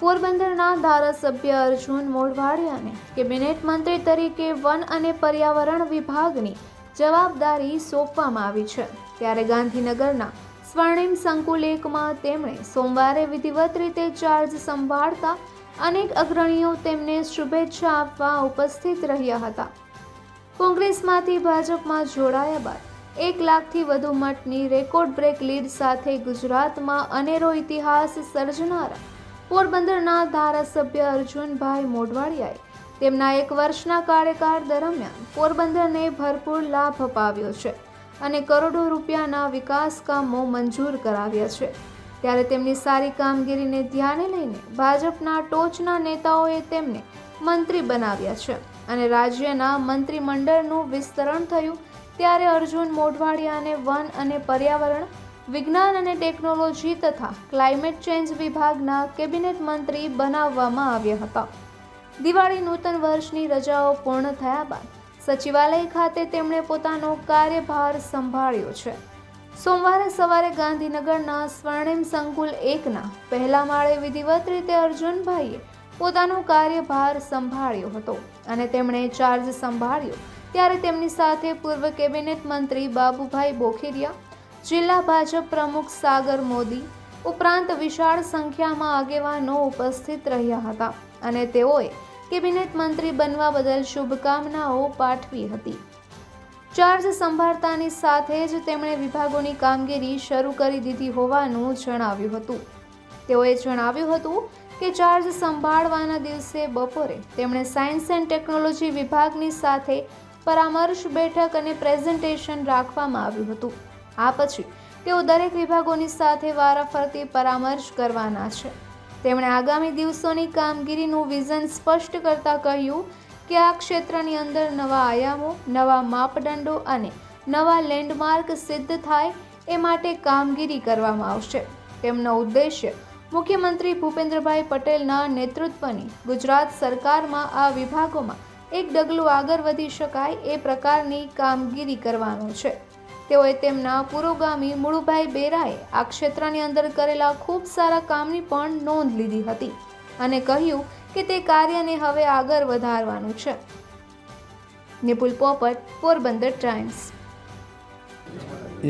પોરબંદરના ધારાસભ્ય અર્જુન મોઢવાડિયાને કેબિનેટ મંત્રી તરીકે વન અને પર્યાવરણ વિભાગની જવાબદારી સોંપવામાં આવી છે. ત્યારે ગાંધીનગરના સ્વર્ણિમ સંકુલ એકમાં તેમણે સોમવારે વિધિવત રીતે ચાર્જ સંભાળતા અનેક અગ્રણીઓ તેમને શુભેચ્છા આપવા ઉપસ્થિત રહ્યા હતા. કોંગ્રેસમાંથી ભાજપમાં જોડાયા બાદ એક લાખથી વધુ મતની રેકોર્ડ બ્રેક લીડ સાથે ગુજરાતમાં અનેરો ઇતિહાસ સર્જનારા પોરબંદરના ધારાસભ્ય અર્જુનભાઈ મોઢવાડિયાએ તેમના એક વર્ષના કાર્યકાળ દરમિયાન પોરબંદરને ભરપૂર લાભ અપાવ્યો છે અને કરોડો રૂપિયાના વિકાસ કામો મંજૂર કરાવ્યા છે. ત્યારે તેમની સારી કામગીરીને ધ્યાને લઈને ભાજપના ટોચના નેતાઓએ તેમને મંત્રી બનાવ્યા છે અને રાજ્યના મંત્રીમંડળનું વિસ્તરણ થયું. ત્યારે અર્જુન મોઢવાડિયાને વન અને પર્યાવરણ વિજ્ઞાન અને ટેકનોલોજી તથા ક્લાઇમેટ ચેન્જ વિભાગના કેબિનેટ મંત્રી બનાવવામાં આવ્યા હતા. દિવાળી નૂતન વર્ષની રજાઓ પૂર્ણ થયા બાદ સચિવાલય ખાતે તેમણે પોતાનો કાર્યભાર સંભાળ્યો છે. સોમવારે સવારે ગાંધીનગરના સ્વર્ણિમ સંકુલ એકના પહેલા માળે વિધિવત રીતે અર્જુનભાઈએ પોતાનો કાર્યભાર સંભાળ્યો હતો અને તેમણે ચાર્જ સંભાળ્યો. ત્યારે તેમની સાથે પૂર્વ કેબિનેટ મંત્રી બાબુભાઈ બોખીરિયા જિલ્લા ભાજપ પ્રમુખ સાગર મોદી ઉપરાંત વિશાળ સંખ્યામાં આગેવાનો ઉપસ્થિત રહ્યા હતા અને તેઓએ કેબિનેટ મંત્રી બનવા બદલ શુભકામનાઓ પાઠવી હતી. ચાર્જ સંભાળતાની સાથે જ તેમણે વિભાગોની કામગીરી શરૂ કરી દીધી હોવાનું જણાવ્યું હતું. તેઓએ જણાવ્યું હતું કે ચાર્જ સંભાળવાના દિવસે બપોરે તેમણે સાયન્સ એન્ડ ટેકનોલોજી વિભાગની સાથે પરામર્શ બેઠક અને પ્રેઝન્ટેશન રાખવામાં આવ્યું હતું. આ પછી તેઓ દરેક વિભાગોની સાથે વારાફરતી પરામર્શ કરવાના છે. તેમણે આગામી દિવસોની કામગીરીનું વિઝન સ્પષ્ટ કરતા કહ્યું કે આ ક્ષેત્રની અંદર નવા આયામો, નવા માપદંડો અને નવા લેન્ડમાર્ક સિદ્ધ થાય એ માટે કામગીરી કરવામાં આવશે. તેમનો ઉદ્દેશ્ય મુખ્યમંત્રી ભૂપેન્દ્રભાઈ પટેલના નેતૃત્વની ગુજરાત સરકારમાં આ વિભાગોમાં એક ડગલું આગળ વધી શકાય એ પ્રકારની કામગીરી કરવાનો છે. તેઓએ તેમના પુરોગામી મુળુભાઈ બેરાએ આ ક્ષેત્રની અંદર કરેલા ખૂબ સારા કામની પણ નોંધ લીધી હતી અને કહ્યું કે તે કાર્યને હવે આગળ વધારવાનું છે. નિપુલ પોપટ, પોરબંદર ટાઈમ્સ.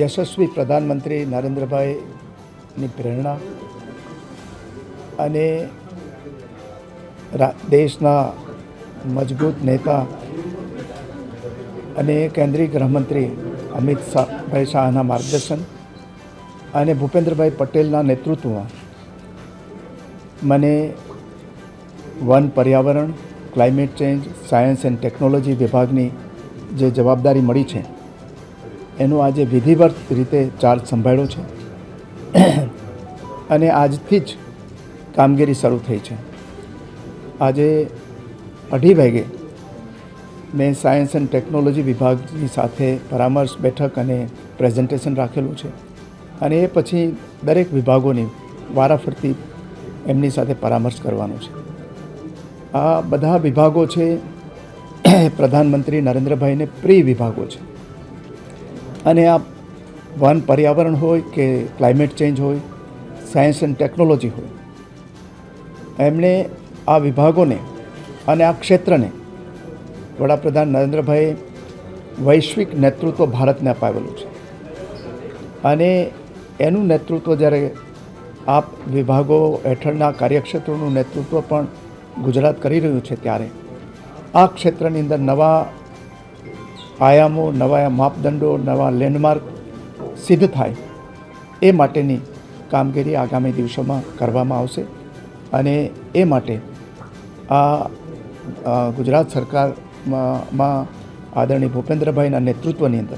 યશસ્વી પ્રધાનમંત્રી નરેન્દ્રભાઈની પ્રેરણા અને દેશના મજબૂત નેતા અને કેન્દ્રીય ગૃહમંત્રી અમિત શાહભાઈ શાહના માર્ગદર્શન અને ભૂપેન્દ્રભાઈ પટેલના નેતૃત્વમાં મને વન પર્યાવરણ, climate change, science and technology વિભાગની જે જવાબદારી મળી છે, એનો આજે વિધિવત રીતે ચાર્જ સંભાળ્યો છે. અને આજથી જ કામગીરી શરૂ થઈ છે. આજે અઢી વાગે મેં સાયન્સ એન્ડ ટેકનોલોજી વિભાગની સાથે પરામર્શ, બેઠક અને પ્રેઝન્ટેશન રાખેલું છે. અને એ પછી દરેક વિભાગોની વારાફરતી એમની સાથે પરામર્શ કરવાનો છે. આ બધા વિભાગો છે, પ્રધાનમંત્રી નરેન્દ્રભાઈને પ્રિય વિભાગો છે. અને આ વન પર્યાવરણ હોય કે ક્લાઇમેટ ચેન્જ હોય, સાયન્સ એન્ડ ટેકનોલોજી હોય, એમણે આ વિભાગોને અને આ ક્ષેત્રને વડાપ્રધાન નરેન્દ્રભાઈએ વૈશ્વિક નેતૃત્વ ભારતને અપાવેલું છે. અને એનું નેતૃત્વ જ્યારે આપ વિભાગો હેઠળના કાર્યક્ષેત્રોનું નેતૃત્વ પણ ગુજરાત કરી રહ્યું છે ત્યારે, આ ક્ષેત્રની અંદર નવા આયામો, નવા માપદંડો, નવા લેન્ડમાર્ક સિદ્ધ થાય એ માટેની કામગીરી આગામી દિવસોમાં કરવામાં આવશે. અને એ માટે આ ગુજરાત સરકારમાં માં આદરણીય ભૂપેન્દ્રભાઈના નેતૃત્વની અંદર.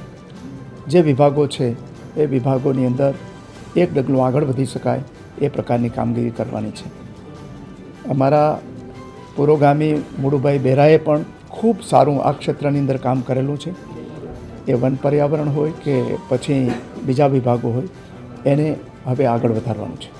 જે વિભાગો છે, એ વિભાગોની અંદર એક ડગલું આગળ વધી શકાય એ પ્રકારની કામગીરી કરવાની છે. અમારા પુરોગામી મુળુભાઈ બેરાએ પણ ખૂબ સારું આ ક્ષેત્રની અંદર કામ કરેલું છે. એ વન પર્યાવરણ હોય કે પછી બીજા વિભાગો હોય, એને હવે આગળ વધારવાનું છે.